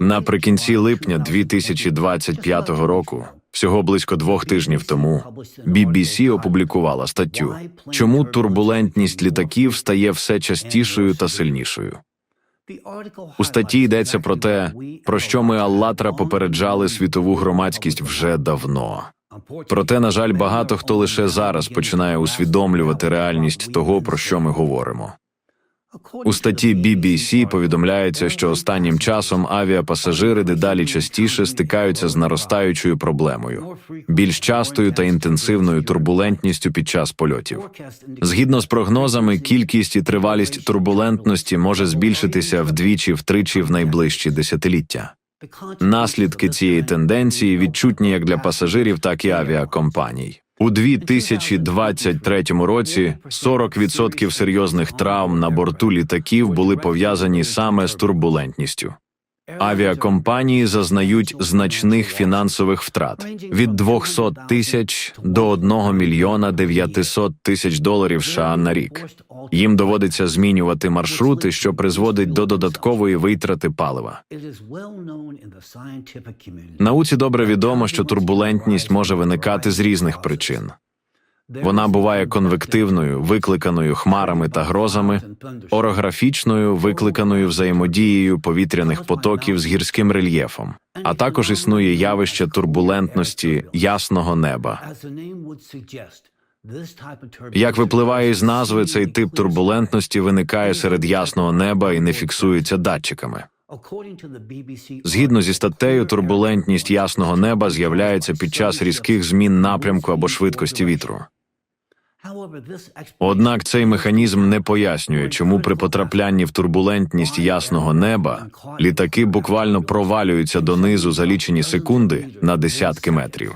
Наприкінці липня 2025 року, всього близько двох тижнів тому, BBC опублікувала статтю, чому турбулентність літаків стає все частішою та сильнішою. У статті йдеться про те, про що ми Аллатра попереджали світову громадськість вже давно. Проте, на жаль, багато хто лише зараз починає усвідомлювати реальність того, про що ми говоримо. У статті BBC повідомляється, що останнім часом авіапасажири дедалі частіше стикаються з наростаючою проблемою, більш частою та інтенсивною турбулентністю під час польотів. Згідно з прогнозами, кількість і тривалість турбулентності може збільшитися вдвічі-втричі в найближчі десятиліття. Наслідки цієї тенденції відчутні як для пасажирів, так і авіакомпаній. У 2023 році 40% серйозних травм на борту літаків були пов'язані саме з турбулентністю. Авіакомпанії зазнають значних фінансових втрат від 200 тисяч до 1 мільйона 900 тисяч доларів США на рік. Їм доводиться змінювати маршрути, що призводить до додаткової витрати палива. Науці добре відомо, що турбулентність може виникати з різних причин. Вона буває конвективною, викликаною хмарами та грозами, орографічною, викликаною взаємодією повітряних потоків з гірським рельєфом, а також існує явище турбулентності ясного неба. Як випливає із назви, цей тип турбулентності виникає серед ясного неба і не фіксується датчиками. Згідно зі статтею, турбулентність ясного неба з'являється під час різких змін напрямку або швидкості вітру. Однак цей механізм не пояснює, чому при потраплянні в турбулентність ясного неба літаки буквально провалюються донизу за лічені секунди на десятки метрів.